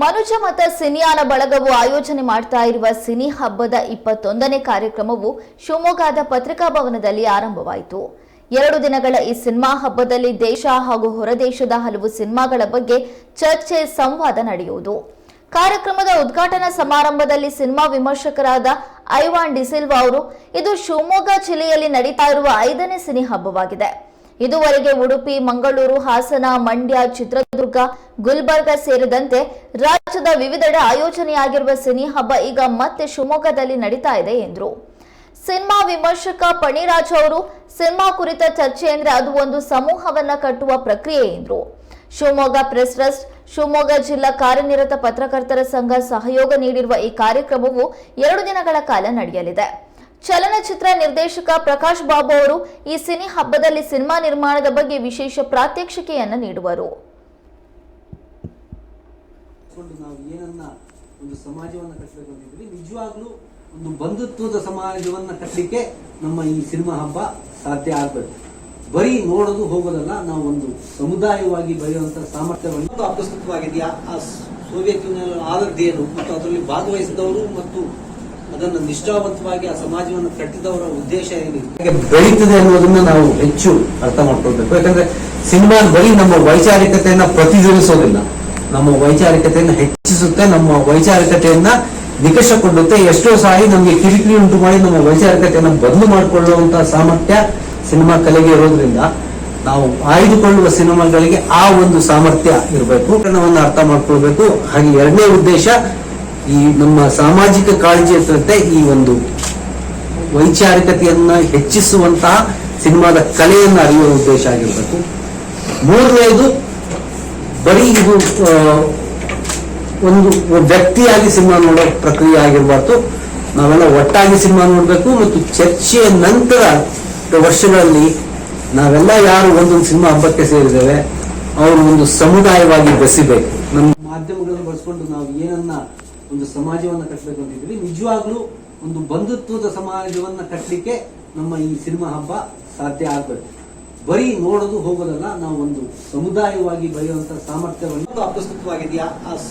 ಮನುಜ ಮತ ಸಿನಿಯಾನ ಬಳಗವು ಆಯೋಜನೆ ಮಾಡ್ತಾ ಇರುವ ಸಿನಿ ಹಬ್ಬದ ಇಪ್ಪತ್ತೊಂದನೇ ಕಾರ್ಯಕ್ರಮವು ಶಿವಮೊಗ್ಗದ ಪತ್ರಿಕಾ ಭವನದಲ್ಲಿ ಆರಂಭವಾಯಿತು. ಎರಡು ದಿನಗಳ ಈ ಸಿನಿಮಾ ಹಬ್ಬದಲ್ಲಿ ದೇಶ ಹಾಗೂ ಹೊರದೇಶದ ಹಲವು ಸಿನಿಮಾಗಳ ಬಗ್ಗೆ ಚರ್ಚೆ, ಸಂವಾದ ನಡೆಯುವುದು. ಕಾರ್ಯಕ್ರಮದ ಉದ್ಘಾಟನಾ ಸಮಾರಂಭದಲ್ಲಿ ಸಿನಿಮಾ ವಿಮರ್ಶಕರಾದ ಐವಾನ್ ಡಿಸಿಲ್ವಾ ಅವರು, ಇದು ಶಿವಮೊಗ್ಗ ಜಿಲ್ಲೆಯಲ್ಲಿ ನಡೀತಾ ಇರುವ ಐದನೇ ಸಿನಿ ಹಬ್ಬವಾಗಿದೆ. ಇದುವರೆಗೆ ಉಡುಪಿ, ಮಂಗಳೂರು, ಹಾಸನ, ಮಂಡ್ಯ, ಚಿತ್ರದುರ್ಗ, ಗುಲ್ಬರ್ಗ ಸೇರಿದಂತೆ ರಾಜ್ಯದ ವಿವಿಧೆಡೆ ಆಯೋಜನೆಯಾಗಿರುವ ಸಿನಿ ಹಬ್ಬ ಈಗ ಮತ್ತೆ ಶಿವಮೊಗ್ಗದಲ್ಲಿ ನಡೀತಾ ಇದೆ ಎಂದರು. ಸಿನಿಮಾ ವಿಮರ್ಶಕ ಪಣಿರಾಜ್ ಅವರು, ಸಿನಿಮಾ ಕುರಿತ ಚರ್ಚೆ ಅಂದ್ರೆ ಅದು ಒಂದು ಸಮೂಹವನ್ನ ಕಟ್ಟುವ ಪ್ರಕ್ರಿಯೆ ಎಂದರು. ಶಿವಮೊಗ್ಗ ಪ್ರೆಸ್ ಟ್ರಸ್ಟ್, ಶಿವಮೊಗ್ಗ ಜಿಲ್ಲಾ ಕಾರ್ಯನಿರತ ಪತ್ರಕರ್ತರ ಸಂಘ ಸಹಯೋಗ ನೀಡಿರುವ ಈ ಕಾರ್ಯಕ್ರಮವು ಎರಡು ದಿನಗಳ ಕಾಲ ನಡೆಯಲಿದೆ. ಚಲನಚಿತ್ರ ನಿರ್ದೇಶಕ ಪ್ರಕಾಶ್ ಬಾಬು ಅವರು ಈ ಸಿನಿ ಹಬ್ಬದಲ್ಲಿ ಸಿನಿಮಾ ನಿರ್ಮಾಣದ ಬಗ್ಗೆ ವಿಶೇಷ ಪ್ರಾತ್ಯಕ್ಷಿಕೆಯನ್ನು ನೀಡುವರು. ನಾವು ಏನನ್ನ ಒಂದು ನಿಜವಾಗ್ಲೂ ಒಂದು ಬಂಧುತ್ವದ ಸಮಾಜವನ್ನ ಕಟ್ಟಲಿಕ್ಕೆ ನಮ್ಮ ಈ ಸಿನಿಮಾ ಹಬ್ಬ ಸಾಧ್ಯ ಆಗಬೇಕು. ಬರೀ ನೋಡೋದು ಹೋಗೋದಲ್ಲ, ನಾವು ಒಂದು ಸಮುದಾಯವಾಗಿ ಬರೆಯುವಂತಹ ಸಾಮರ್ಥ್ಯವನ್ನು ಅಪ್ರಸ್ತುತವಾಗಿದೆಯಾ? ಆ ಸೋವಿಯತ್ ಯೂನಿಯನ್ ಆದದ್ದೇನು ಮತ್ತು ಅದರಲ್ಲಿ ಭಾಗವಹಿಸಿದವರು ಮತ್ತು ಅದನ್ನು ನಿಷ್ಠಾವಂತವಾಗಿ ಆ ಸಮಾಜವನ್ನು ಕಟ್ಟಿದವರ ಉದ್ದೇಶ ಏನಿದೆ ಬೆಳೀತದೆ ಅನ್ನೋದನ್ನ ನಾವು ಹೆಚ್ಚು ಅರ್ಥ ಮಾಡ್ಕೊಳ್ಬೇಕು. ಯಾಕಂದ್ರೆ ಸಿನಿಮಾ ಬರೀ ನಮ್ಮ ವೈಚಾರಿಕತೆಯನ್ನ ಪ್ರತಿಧ್ವನಿಸೋದಿಲ್ಲ. ನಮ್ಮ ವೈಚಾರಿಕತೆಯನ್ನ ಹೆಚ್ಚಿಸುತ್ತೆ, ನಮ್ಮ ವೈಚಾರಿಕತೆಯನ್ನ ನಿಕಷಗೊಳ್ಳುತ್ತೆ ಎಷ್ಟೋ ಸಾರಿ ನಮಗೆ ಕಿರಿಕಿರಿ ಉಂಟು ಮಾಡಿ ನಮ್ಮ ವೈಚಾರಿಕತೆಯನ್ನ ಬದಲು ಮಾಡಿಕೊಳ್ಳುವಂತಹ ಸಾಮರ್ಥ್ಯ ಸಿನಿಮಾ ಕಲೆಗೆ ಇರೋದ್ರಿಂದ ನಾವು ಆಯ್ದುಕೊಳ್ಳುವ ಸಿನಿಮಾಗಳಿಗೆ ಆ ಒಂದು ಸಾಮರ್ಥ್ಯ ಇರಬೇಕು. ಅರ್ಥ ಮಾಡ್ಕೊಳ್ಬೇಕು. ಹಾಗೆ ಎರಡನೇ ಉದ್ದೇಶ ಈ ನಮ್ಮ ಸಾಮಾಜಿಕ ಕಾಳಜಿ ಅಂತಂತೆ ಈ ಒಂದು ವೈಚಾರಿಕತೆಯನ್ನ ಹೆಚ್ಚಿಸುವಂತಹ ಸಿನಿಮಾದ ಕಲೆಯನ್ನ ಅರಿಯುವ ಉದ್ದೇಶ ಆಗಿರ್ಬೇಕು. ಮೂರನೆಯದು, ಬರೀ ಇದು ಒಂದು ವ್ಯಕ್ತಿಯಾಗಿ ಸಿನಿಮಾ ನೋಡೋ ಪ್ರಕ್ರಿಯೆ ಆಗಿರ್ಬಾರ್ದು. ನಾವೆಲ್ಲ ಒಟ್ಟಾಗಿ ಸಿನಿಮಾ ನೋಡಬೇಕು ಮತ್ತು ಚರ್ಚೆಯ ನಂತರ ವರ್ಷಗಳಲ್ಲಿ ನಾವೆಲ್ಲ ಯಾರು ಒಂದೊಂದು ಸಿನಿಮಾ ಹಬ್ಬಕ್ಕೆ ಸೇರಿದ್ದೇವೆ, ಅವರು ಒಂದು ಸಮುದಾಯವಾಗಿ ಬೆಸಿಬೇಕು. ನಮ್ಮ ಮಾಧ್ಯಮಗಳನ್ನು ಬಳಸ್ಕೊಂಡು ನಾವು ಏನನ್ನ ಒಂದು ಸಮಾಜವನ್ನ ಕಟ್ಟಬೇಕು ಅಂತಿದ್ವಿ ನಿಜವಾಗ್ಲೂ ಒಂದು ಬಂಧುತ್ವದ ಸಮಾಜವನ್ನ ಕಟ್ಟಲಿಕ್ಕೆ ನಮ್ಮ ಈ ಸಿನಿಮಾ ಹಬ್ಬ ಸಾಧ್ಯ ಆಗ್ಬೇಕು. ಬರೀ ನೋಡೋದು ಹೋಗೋದಲ್ಲ, ನಾವು ಒಂದು ಸಮುದಾಯವಾಗಿ ಬೆಳೆಯುವಂತ ಸಾಮರ್ಥ್ಯವನ್ನು ಅಪ್ರಸ್ತುತವಾಗಿದೆಯಾ? ಆ